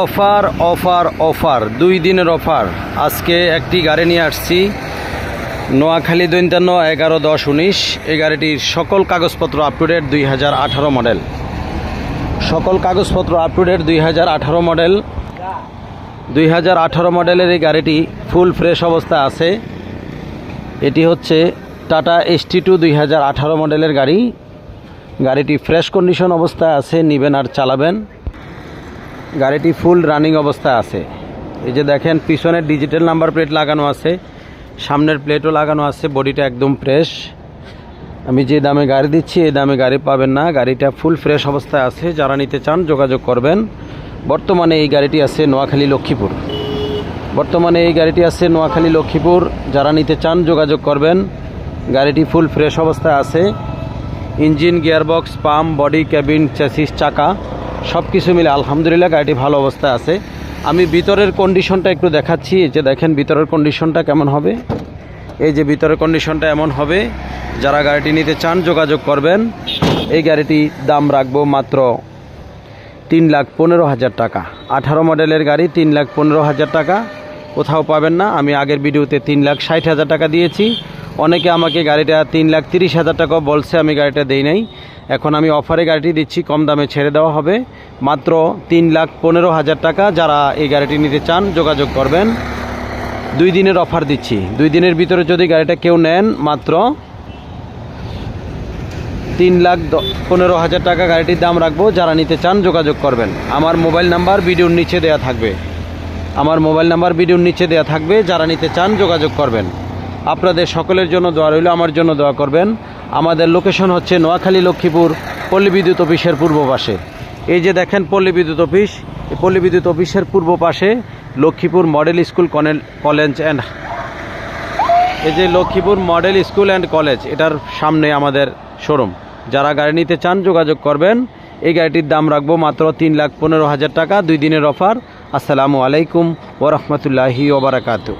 Offer offer offer, দুই দিনের offer. আজকে একটি গাড়ি নিয়ে আসছি। নোয়াখালী দৈন্তান্ন এগারো দশ উনিশ। এই গাড়িটির সকল কাগজপত্র আপ টু ডেট দুই হাজার আঠারো মডেল সকল কাগজপত্র আপ টু ডেট দুই হাজার আঠারো মডেল দুই হাজার আঠারো মডেলের এই গাড়িটি ফুল ফ্রেশ অবস্থায় আছে। এটি হচ্ছে টাটা এস টি টু দুই হাজার আঠারো মডেলের গাড়ি। গাড়িটি ফ্রেশ কন্ডিশন অবস্থায় আছে, নিবেন আর চালাবেন। গাড়িটি ফুল রানিং অবস্থায় আছে। এই যে দেখেন পিছনের ডিজিটাল নাম্বার প্লেট লাগানো আছে, সামনের প্লেটও লাগানো আছে বডিটা একদম ফ্রেশ আমি যে দামে গাড়ি দিচ্ছি, এই দামে গাড়ি পাবেন না। গাড়িটা ফুল ফ্রেশ অবস্থায় আছে। যারা নিতে চান, যোগাযোগ করবেন। বর্তমানে এই গাড়িটি আছে নোয়াখালী লক্ষ্মীপুর। বর্তমানে এই গাড়িটি আছে নোয়াখালী লক্ষ্মীপুর। যারা নিতে চান, যোগাযোগ করবেন। গাড়িটি ফুল ফ্রেশ অবস্থায় আছে। Engine gearbox pump body cabin chassis চাকা। সব কিছু মিলে আলহামদুলিল্লাহ গাড়িটি ভালো অবস্থায় আছে। আমি ভিতরের কন্ডিশনটা একটু দেখাচ্ছি যে দেখেন ভিতরের কন্ডিশনটা কেমন হবে। এই যে ভিতরের কন্ডিশনটা এমন হবে, যারা গাড়িটি নিতে চান যোগাযোগ করবেন। এই গাড়িটি দাম রাখব মাত্র তিন লাখ পনেরো হাজার টাকা। আঠারো মডেলের গাড়ি তিন লাখ পনেরো হাজার টাকা। কোথাও পাবেন না, আমি আগের ভিডিওতে তিন লাখ ষাট হাজার টাকা দিয়েছি। অনেকে আমাকে গাড়িটা তিন লাখ তিরিশ হাজার টাকা বলছে, আমি গাড়িটা দেই নাই। এখন আমি অফারে গাড়িটি দিচ্ছি, কম দামে ছেড়ে দেওয়া হবে। মাত্র তিন লাখ পনেরো হাজার টাকা যারা এই গাড়িটি নিতে চান, যোগাযোগ করবেন। দুই দিনের অফার দিচ্ছি। দুই দিনের ভিতরে যদি গাড়িটা কেউ নেন, মাত্র তিন লাখ পনেরো হাজার টাকা গাড়িটির দাম রাখব। যারা নিতে চান, যোগাযোগ করবেন। আমার মোবাইল নাম্বার ভিডিওর নিচে দেওয়া থাকবে। আমার মোবাইল নাম্বার ভিডিওর নিচে দেওয়া থাকবে। যারা নিতে চান, যোগাযোগ করবেন। আপনাদের সকলের জন্য দোয়া রইল, আমার জন্য দোয়া করবেন। আমাদের লোকেশন হচ্ছে নোয়াখালী লক্ষ্মীপুর, পল্লী বিদ্যুৎ অফিসের পূর্ব পাশে। এই যে দেখেন পল্লী বিদ্যুৎ অফিস, এই পল্লী বিদ্যুৎ অফিসের পূর্ব পাশে Lakshmipur model school college and এই যে Lakshmipur model school and college এটার সামনে আমাদের শোরুম যারা গাড়ি নিতে চান, যোগাযোগ করবেন। এই গাড়িটির দাম রাখব মাত্র তিন লাখ পনেরো হাজার টাকা, দুই দিনের অফার আসসালামু আলাইকুম ওরহমতুল্লাহি ওবরাকাতু